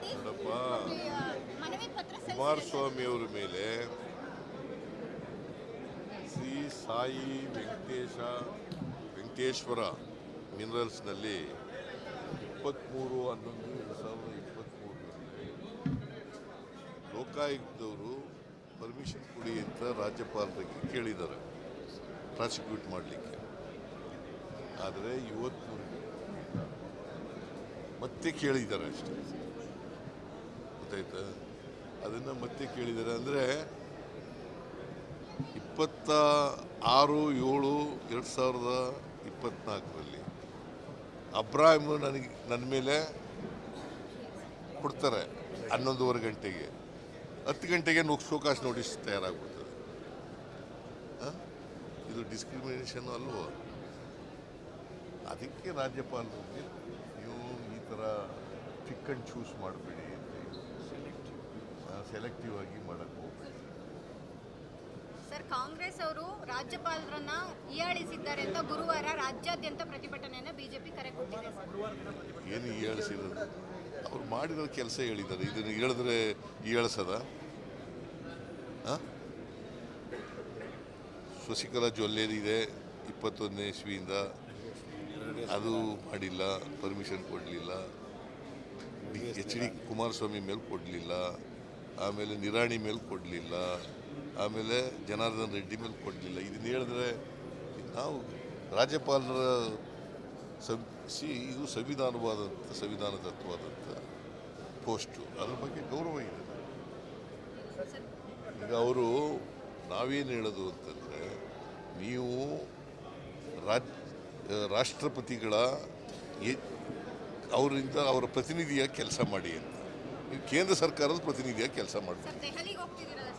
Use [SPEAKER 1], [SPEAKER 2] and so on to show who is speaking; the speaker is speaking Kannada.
[SPEAKER 1] ನೋಡಪ್ಪ ಕುಮಾರಸ್ವಾಮಿ ಅವರ ಮೇಲೆ ಶ್ರೀ ಸಾಯಿ ವೆಂಕಟೇಶ, ವೆಂಕಟೇಶ್ವರ ಮಿನರಲ್ಸ್ನಲ್ಲಿ ಇಪ್ಪತ್ತ್ಮೂರು ಹನ್ನೊಂದು, ಎರಡು ಸಾವಿರದ ಇಪ್ಪತ್ತ್ಮೂರರಲ್ಲಿ ಲೋಕಾಯುಕ್ತವರು ಪರ್ಮಿಷನ್ ಕೊಡಿ ಅಂತ ರಾಜ್ಯಪಾಲರಿಗೆ ಕೇಳಿದ್ದಾರೆ ಪ್ರಾಸಿಕ್ಯೂಟ್ ಮಾಡಲಿಕ್ಕೆ. ಆದರೆ ಇವತ್ತು ಮತ್ತೆ ಕೇಳಿದ್ದಾರೆ ಅಷ್ಟೇ. ಗೊತ್ತಾಯ್ತಾ? ಅದನ್ನು ಮತ್ತೆ ಕೇಳಿದ್ದಾರೆ ಅಂದರೆ ಇಪ್ಪತ್ತ ಆರು, ಏಳು, ಎರಡು ಸಾವಿರದ ಇಪ್ಪತ್ನಾಲ್ಕರಲ್ಲಿ ಅಬ್ರಾಹಿಮ್ ನನಗೆ, ನನ್ನ ಮೇಲೆ ಕೊಡ್ತಾರೆ ಹನ್ನೊಂದುವರೆ ಗಂಟೆಗೆ. ಹತ್ತು ಗಂಟೆಗೆ ನುಕ್ ಶೋಕಾಶ್ ನೋಟಿಸ್ ತಯಾರಾಗ್ಬಿಡ್ತದೆ? ಇದು ಡಿಸ್ಕ್ರಿಮಿನೇಷನ್ ಅಲ್ವೋ? ಅದಕ್ಕೆ ರಾಜ್ಯಪಾಲರಿಗೆ ನೀವು ಈ ಥರ ಚಿಕ್ಕನ್ ಚೂಸ್ ಮಾಡಬೇಡಿ. ಸೆಲೆಕ್ಟಿವ್ ಆಗಿ ಮಾಡಕ್ಕೆ ಹೋಗ್ಬೇಕು
[SPEAKER 2] ಸರ್ ಕಾಂಗ್ರೆಸ್ ಅವರು ರಾಜ್ಯಪಾಲರನ್ನ ಹೀಯಾಳಿಸಿದ್ದಾರೆ ಅಂತ ಗುರುವಾರ ರಾಜ್ಯಾದ್ಯಂತ ಪ್ರತಿಭಟನೆಯನ್ನ ಬಿಜೆಪಿ ಕರೆ ಕೊಟ್ಟಿದೆ
[SPEAKER 1] ಏನು ಹೀಯಾಳಿಸಿರೋದು? ಅವ್ರು ಮಾಡಿರೋ ಕೆಲಸ ಹೇಳಿದ್ದಾರೆ. ಇದನ್ನು ಹೇಳಿದ್ರೆ ಹೀಯಾಳಿಸದ? ಶಶಿಕಲಾ ಜೊಲ್ಲೇರಿದೆ ಇಪ್ಪತ್ತೊಂದನೇ ಇಸ್ವಿಯಿಂದ. ಅದು ಮಾಡಿಲ್ಲ ಪರ್ಮಿಷನ್ ಕೊಡಲಿಲ್ಲ. ಎಚ್ ಡಿ ಕುಮಾರಸ್ವಾಮಿ ಮೇಲೆ ಕೊಡಲಿಲ್ಲ. ಆಮೇಲೆ ನಿರಾಣಿ ಮೇಲೆ ಕೊಡಲಿಲ್ಲ, ಆಮೇಲೆ ಜನಾರ್ದನ್ ರೆಡ್ಡಿ ಮೇಲೆ ಕೊಡಲಿಲ್ಲ. ಇದನ್ನು ಹೇಳಿದ್ರೆ ನಾವು ರಾಜ್ಯಪಾಲರ ಸಂ ಇದು ಸಂವಿಧಾನವಾದಂಥ ಸಂವಿಧಾನದತ್ವಾದಂಥ ಪೋಸ್ಟು. ಅದ್ರ ಬಗ್ಗೆ ಗೌರವ ಇದೆ ಈಗ ಅವರು ನಾವೇನು ಹೇಳೋದು ಅಂತಂದರೆ, ನೀವು ರಾಜ್ ರಾಷ್ಟ್ರಪತಿಗಳ ಅವರಿಂದ ಅವರ ಪ್ರತಿನಿಧಿಯಾಗಿ ಕೆಲಸ ಮಾಡಿ ಅಂತ. ಕೇಂದ್ರ ಸರ್ಕಾರದ ಪ್ರತಿನಿಧಿಯಾಗಿ ಕೆಲಸ
[SPEAKER 2] ಹೋಗ್ತಿದ್ದೀರಲ್ಲ